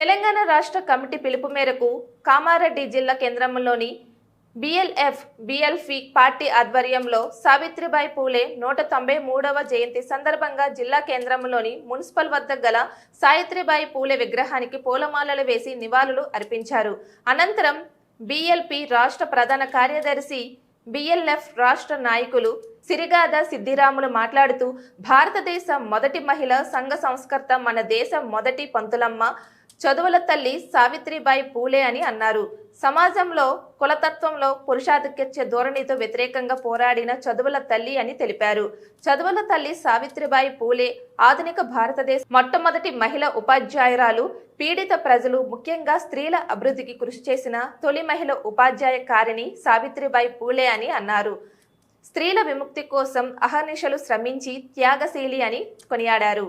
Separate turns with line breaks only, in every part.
తెలంగాణ రాష్ట్ర కమిటీ పిలుపు మేరకు కామారెడ్డి జిల్లా కేంద్రంలోని బిఎల్ఎఫ్ బిఎల్ఫి పార్టీ ఆధ్వర్యంలో సావిత్రిబాయి పూలే నూట తొంభై మూడవ జయంతి సందర్భంగా జిల్లా కేంద్రంలోని మున్సిపల్ వద్ద గల సావిత్రిబాయి పూలే విగ్రహానికి పూలమాలలు వేసి నివాళులు అర్పించారు. అనంతరం బిఎల్పి రాష్ట్ర ప్రధాన కార్యదర్శి బిఎల్ఎఫ్ రాష్ట్ర నాయకులు సిరిగాద సిద్దిరాములు మాట్లాడుతూ భారతదేశ మొదటి మహిళ సంఘ సంస్కర్త మన దేశ మొదటి పంతులమ్మ చదువుల తల్లి సావిత్రిబాయి పూలే అని అన్నారు. సమాజంలో కులతత్వంలో పురుషాధిక్యత్య ధోరణితో వ్యతిరేకంగా పోరాడిన చదువుల తల్లి అని తెలిపారు. చదువుల తల్లి సావిత్రిబాయి పూలే ఆధునిక భారతదేశ మొట్టమొదటి మహిళ ఉపాధ్యాయురాలు. పీడిత ప్రజలు ముఖ్యంగా స్త్రీల అభివృద్ధికి కృషి చేసిన తొలి మహిళ ఉపాధ్యాయ కారిణి సావిత్రిబాయి పూలే అని అన్నారు. స్త్రీల విముక్తి కోసం అహర్నిశలు శ్రమించి త్యాగశీలి అని కొనియాడారు.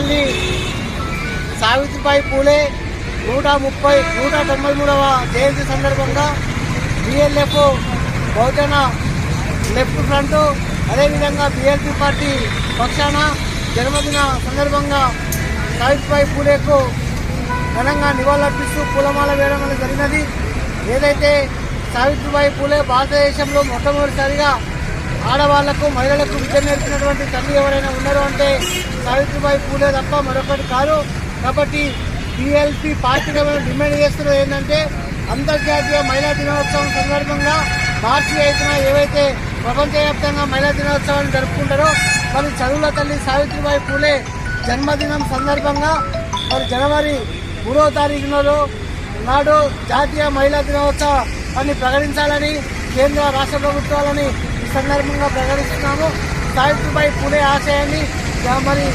తల్లి సావిత్రిబాయి పూలే నూట ముప్పై నూట తొంభై మూడవ జయంతి సందర్భంగా బిఎల్ఎఫ్ బహుజన లెఫ్ట్ ఫ్రంట్ అదేవిధంగా బిఎల్పి పార్టీ పక్షాన జన్మదిన సందర్భంగా సావిత్రిబాయి పూలేకు ఘనంగా నివాళులర్పిస్తూ పూలమాల వేయడం అనేది జరిగినది. ఏదైతే సావిత్రిబాయి పూలే భారతదేశంలో మొట్టమొదటిసారిగా ఆడవాళ్ళకు మహిళలకు విద్య నేర్పినటువంటి తల్లి ఎవరైనా ఉన్నారు అంటే సావిత్రిబాయి పూలే తప్ప మరొకటి కాదు. కాబట్టి టీఎల్పీ పార్టీగా మేము డిమాండ్ చేస్తున్నది ఏంటంటే అంతర్జాతీయ మహిళా దినోత్సవం సందర్భంగా మార్చి ఐదున ఏవైతే ప్రపంచవ్యాప్తంగా మహిళా దినోత్సవాన్ని జరుపుకుంటారో మరి చదువుల తల్లి సావిత్రిబాయి పూలే జన్మదినం సందర్భంగా మరి జనవరి మూడవ తారీఖులలో నాడు జాతీయ మహిళా దినోత్సవాన్ని ప్రకటించాలని కేంద్ర రాష్ట్ర ప్రభుత్వాలని ఈ సందర్భంగా ప్రకటిస్తున్నాము. సావిత్రిబాయి పూలే ఆశయాన్ని మరి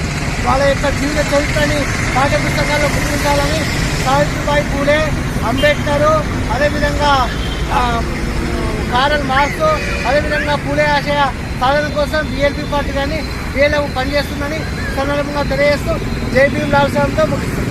వాళ్ళ యొక్క జీవిత చరిత్రని పాఠ్య పుస్తకాల్లో గుర్తించాలని సావిత్రిబాయి పూలే అంబేద్కర్ అదేవిధంగా కారల్ మార్క్స్ అదేవిధంగా పూలే ఆశయ సాధన కోసం బీఎల్పీ పార్టీ కానీ బీఎల్ఎఫ్ పనిచేస్తుందని సందర్భంగా తెలియజేస్తూ జేపీ లాల్ సాహెబ్తో ముగిస్తుంది